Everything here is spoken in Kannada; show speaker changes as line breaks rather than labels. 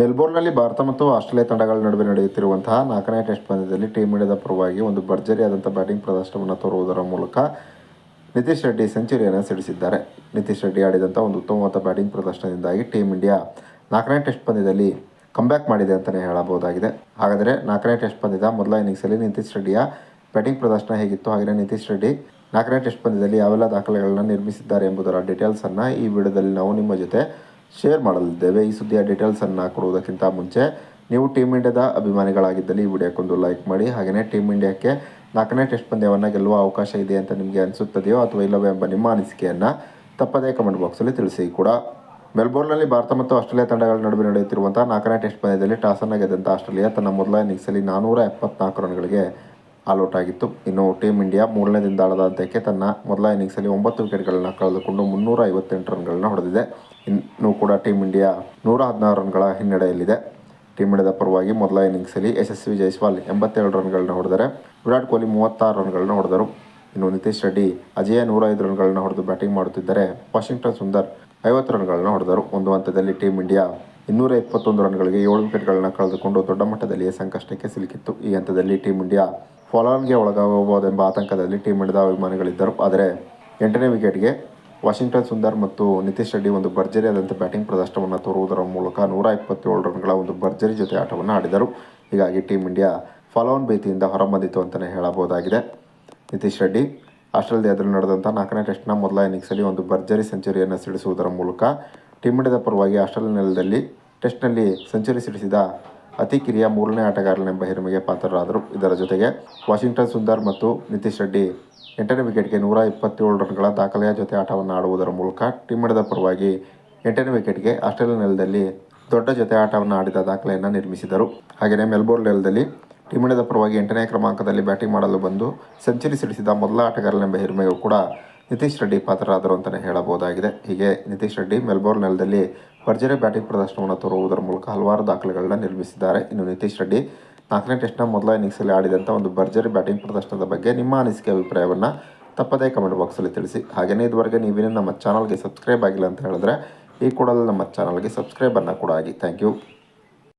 ಮೆಲ್ಬೋರ್ನ್ನಲ್ಲಿ ಭಾರತ ಮತ್ತು ಆಸ್ಟ್ರೇಲಿಯಾ ತಂಡಗಳ ನಡುವೆ ನಡೆಯುತ್ತಿರುವಂತಹ ನಾಲ್ಕನೇ ಟೆಸ್ಟ್ ಪಂದ್ಯದಲ್ಲಿ ಟೀಮ್ ಇಂಡಿಯಾದ ಪರವಾಗಿ ಒಂದು ಭರ್ಜರಿಯಾದಂಥ ಬ್ಯಾಟಿಂಗ್ ಪ್ರದರ್ಶನವನ್ನು ತೋರುವುದರ ಮೂಲಕ ನಿತೀಶ್ ರೆಡ್ಡಿ ಸೆಂಚುರಿಯನ್ನು ಸಿಡಿಸಿದ್ದಾರೆ. ನಿತೀಶ್ ರೆಡ್ಡಿ ಆಡಿದಂಥ ಒಂದು ಉತ್ತಮವಾದ ಬ್ಯಾಟಿಂಗ್ ಪ್ರದರ್ಶನದಿಂದಾಗಿ ಟೀಮ್ ಇಂಡಿಯಾ ನಾಲ್ಕನೇ ಟೆಸ್ಟ್ ಪಂದ್ಯದಲ್ಲಿ ಕಮ್ಬ್ಯಾಕ್ ಮಾಡಿದೆ ಅಂತಲೇ ಹೇಳಬಹುದಾಗಿದೆ. ಹಾಗಾದರೆ ನಾಲ್ಕನೇ ಟೆಸ್ಟ್ ಪಂದ್ಯದ ಮೊದಲ ಇನ್ನಿಂಗ್ಸಲ್ಲಿ ನಿತೀಶ್ ರೆಡ್ಡಿಯ ಬ್ಯಾಟಿಂಗ್ ಪ್ರದರ್ಶನ ಹೇಗಿತ್ತು? ಹಾಗೆಯೇ ನಿತೀಶ್ ರೆಡ್ಡಿ ನಾಲ್ಕನೇ ಟೆಸ್ಟ್ ಪಂದ್ಯದಲ್ಲಿ ಯಾವೆಲ್ಲ ದಾಖಲೆಗಳನ್ನು ನಿರ್ಮಿಸಿದ್ದಾರೆ ಎಂಬುದರ ಡೀಟೇಲ್ಸನ್ನು ಈ ವಿಡಿಯೋದಲ್ಲಿ ನಾವು ನಿಮ್ಮ ಜೊತೆ ಶೇರ್ ಮಾಡಲಿದ್ದೇವೆ. ಈ ಸುದ್ದಿಯ ಡೀಟೇಲ್ಸನ್ನು ಕೊಡುವುದಕ್ಕಿಂತ ಮುಂಚೆ ನೀವು ಟೀಮ್ ಇಂಡಿಯಾದ ಅಭಿಮಾನಿಗಳಾಗಿದ್ದಲ್ಲಿ ಈ ವಿಡಿಯೋಕ್ಕೊಂದು ಲೈಕ್ ಮಾಡಿ. ಹಾಗೆಯೇ ಟೀಮ್ ಇಂಡಿಯಾಕ್ಕೆ ನಾಲ್ಕನೇ ಟೆಸ್ಟ್ ಪಂದ್ಯವನ್ನು ಗೆಲ್ಲುವ ಅವಕಾಶ ಇದೆ ಅಂತ ನಿಮಗೆ ಅನಿಸುತ್ತದೆಯೋ ಅಥವಾ ಇಲ್ಲವೇ ಎಂಬ ನಿಮ್ಮ ಅನಿಸಿಕೆಯನ್ನು ತಪ್ಪದೇ ಕಮೆಂಟ್ ಬಾಕ್ಸಲ್ಲಿ ತಿಳಿಸಿ ಕೂಡ. ಮೆಲ್ಬೋರ್ನ್ನಲ್ಲಿ ಭಾರತ ಮತ್ತು ಆಸ್ಟ್ರೇಲಿಯಾ ತಂಡಗಳ ನಡುವೆ ನಡೆಯುತ್ತಿರುವಂಥ ನಾಲ್ಕನೇ ಟೆಸ್ಟ್ ಪಂದ್ಯದಲ್ಲಿ ಟಾಸನ್ನು ಗೆದ್ದಂಥ ಆಸ್ಟ್ರೇಲಿಯಾ ತನ್ನ ಮೊದಲ ಇನ್ನಿಂಗ್ಸಲ್ಲಿ ನಾನ್ನೂರ ಎಪ್ಪತ್ನಾಲ್ಕು ರನ್ಗಳಿಗೆ ಆಲ್ಔಟ್ ಆಗಿತ್ತು. ಇನ್ನು ಟೀಮ್ ಇಂಡಿಯಾ ಮೂರನೇ ದಿನದಾಳದ ಅಂತ್ಯಕ್ಕೆ ತನ್ನ ಮೊದಲ ಇನ್ನಿಂಗ್ಸಲ್ಲಿ ಒಂಬತ್ತು ವಿಕೆಟ್ಗಳನ್ನು ಕಳೆದುಕೊಂಡು ಮುನ್ನೂರ ಐವತ್ತೆಂಟು ರನ್ಗಳನ್ನು ಹೊಡೆದಿದೆ. ಇನ್ನು ಕೂಡ ಟೀಮ್ ಇಂಡಿಯಾ ನೂರ ಹದಿನಾರು ರನ್ಗಳ ಹಿನ್ನಡೆಯಲ್ಲಿದೆ. ಟೀಮ್ ಇಂಡಿಯಾದ ಪರವಾಗಿ ಮೊದಲ ಇನ್ನಿಂಗ್ಸಲ್ಲಿ ಯಶಸ್ವಿ ಜೈಸ್ವಾಲ್ ಎಂಬತ್ತೆರಡು ರನ್ಗಳನ್ನ ಹೊಡೆದರೆ, ವಿರಾಟ್ ಕೊಹ್ಲಿ ಮೂವತ್ತಾರು ರನ್ಗಳನ್ನ ಹೊಡೆದರು. ಇನ್ನು ನಿತೀಶ್ ರೆಡ್ಡಿ, ಅಜಯ ನೂರ ಐದು ರನ್ಗಳನ್ನ ಹೊಡೆದು ಬ್ಯಾಟಿಂಗ್ ಮಾಡುತ್ತಿದ್ದರೆ, ವಾಷಿಂಗ್ಟನ್ ಸುಂದರ್ ಐವತ್ತು ರನ್ಗಳನ್ನ ಹೊಡೆದರು. ಒಂದು ಹಂತದಲ್ಲಿ ಟೀಮ್ ಇಂಡಿಯಾ ಇನ್ನೂರ ಇಪ್ಪತ್ತೊಂದು ರನ್ಗಳಿಗೆ ಏಳು ವಿಕೆಟ್ಗಳನ್ನ ಕಳೆದುಕೊಂಡು ದೊಡ್ಡ ಮಟ್ಟದಲ್ಲಿಯೇ ಸಂಕಷ್ಟಕ್ಕೆ ಸಿಲುಕಿತ್ತು. ಈ ಹಂತದಲ್ಲಿ ಟೀಮ್ ಇಂಡಿಯಾ ಫಾಲೋನ್ಗೆ ಒಳಗಾಗಬಹುದೆಂಬ ಆತಂಕದಲ್ಲಿ ಟೀಮ್ ಇಂಡಿಯಾದ ಅಭಿಮಾನಿಗಳಿದ್ದರು. ಆದರೆ, ಎಂಟನೇ ವಿಕೆಟ್ಗೆ ವಾಷಿಂಗ್ಟನ್ ಸುಂದರ್ ಮತ್ತು ನಿತೀಶ್ ರೆಡ್ಡಿ ಒಂದು ಭರ್ಜರಿಯಾದಂಥ ಬ್ಯಾಟಿಂಗ್ ಪ್ರದರ್ಶನವನ್ನು ತೋರುವುದರ ಮೂಲಕ ನೂರ ಇಪ್ಪತ್ತೇಳು ರನ್ಗಳ ಒಂದು ಭರ್ಜರಿ ಜೊತೆ ಆಟವನ್ನು ಆಡಿದರು. ಹೀಗಾಗಿ ಟೀಮ್ ಇಂಡಿಯಾ ಫಾಲೋನ್ ಭೀತಿಯಿಂದ ಹೊರಬಂದಿತು ಅಂತಲೇ ಹೇಳಬಹುದಾಗಿದೆ. ನಿತೀಶ್ ರೆಡ್ಡಿ ಆಸ್ಟ್ರೇಲಿಯಾದಲ್ಲಿ ನಡೆದಂಥ ನಾಲ್ಕನೇ ಟೆಸ್ಟ್ನ ಮೊದಲ ಇನ್ನಿಂಗ್ಸಲ್ಲಿ ಒಂದು ಭರ್ಜರಿ ಸೆಂಚುರಿಯನ್ನು ಸಿಡಿಸುವುದರ ಮೂಲಕ ಟೀಮ್ ಇಂಡಿಯಾದ ಪರವಾಗಿ ಆಸ್ಟ್ರೇಲಿಯಾ ನೆಲದಲ್ಲಿ ಟೆಸ್ಟ್ನಲ್ಲಿ ಸೆಂಚುರಿ ಸಿಡಿಸಿದ ಅತಿ ಕಿರಿಯ ಮೂರನೇ ಆಟಗಾರನೆಂಬ ಹಿರಿಮೆಗೆ ಪಾತ್ರರಾದರು. ಇದರ ಜೊತೆಗೆ ವಾಷಿಂಗ್ಟನ್ ಸುಂದರ್ ಮತ್ತು ನಿತೀಶ್ ರೆಡ್ಡಿ ಎಂಟನೇ ವಿಕೆಟ್ಗೆ ನೂರ ಇಪ್ಪತ್ತೇಳು ರನ್ಗಳ ದಾಖಲೆಯ ಜೊತೆ ಆಟವನ್ನು ಆಡುವುದರ ಮೂಲಕ ಟೀಮ್ ಇಂಡಿಯಾದ ಪರವಾಗಿ ಎಂಟನೇ ವಿಕೆಟ್ಗೆ ಆಸ್ಟ್ರೇಲಿಯಾ ನೆಲದಲ್ಲಿ ದೊಡ್ಡ ಜೊತೆ ಆಟವನ್ನು ಆಡಿದ ದಾಖಲೆಯನ್ನು ನಿರ್ಮಿಸಿದರು. ಹಾಗೆಯೇ ಮೆಲ್ಬೋರ್ನ್ ನೆಲದಲ್ಲಿ ಟೀಮ್ ಇಂಡಿಯಾದ ಪರವಾಗಿ ಎಂಟನೇ ಕ್ರಮಾಂಕದಲ್ಲಿ ಬ್ಯಾಟಿಂಗ್ ಮಾಡಲು ಬಂದು ಸೆಂಚುರಿ ಸಿಡಿಸಿದ ಮೊದಲ ಆಟಗಾರನೆಂಬ ಹಿರಿಮೆಯೂ ಕೂಡ ನಿತೀಶ್ ರೆಡ್ಡಿ ಪಾತ್ರರಾದರು ಅಂತಲೇ ಹೇಳಬಹುದಾಗಿದೆ. ಹೀಗೆ ನಿತೀಶ್ ರೆಡ್ಡಿ ಮೆಲ್ಬೋರ್ನ್ ನೆಲದಲ್ಲಿ ಭರ್ಜರಿ ಬ್ಯಾಟಿಂಗ್ ಪ್ರದರ್ಶನವನ್ನು ತೋರುವುದರ ಮೂಲಕ ಹಲವಾರು ದಾಖಲೆಗಳನ್ನು ನಿರ್ಮಿಸಿದ್ದಾರೆ. ಇನ್ನು ನಿತೀಶ್ ರೆಡ್ಡಿ ನಾಲ್ಕನೇ ಟೆಸ್ಟ್ನ ಮೊದಲ ಇನ್ನಿಂಗ್ಸಲ್ಲಿ ಆಡಿದಂಥ ಒಂದು ಭರ್ಜರಿ ಬ್ಯಾಟಿಂಗ್ ಪ್ರದರ್ಶನದ ಬಗ್ಗೆ ನಿಮ್ಮ ಅನಿಸಿಕೆ ಅಭಿಪ್ರಾಯವನ್ನು ತಪ್ಪದೇ ಕಮೆಂಟ್ ಬಾಕ್ಸಲ್ಲಿ ತಿಳಿಸಿ. ಹಾಗೆಯೇ ಇದುವರೆಗೆ ನೀವೇನು ನಮ್ಮ ಚಾನಲ್ಗೆ ಸಬ್ಸ್ಕ್ರೈಬ್ ಆಗಿಲ್ಲ ಅಂತ ಹೇಳಿದ್ರೆ ಈ ಕೂಡಲೇ ನಮ್ಮ ಚಾನಲ್ಗೆ ಸಬ್ಸ್ಕ್ರೈಬನ್ನು ಕೂಡ ಆಗಿ. Thank you.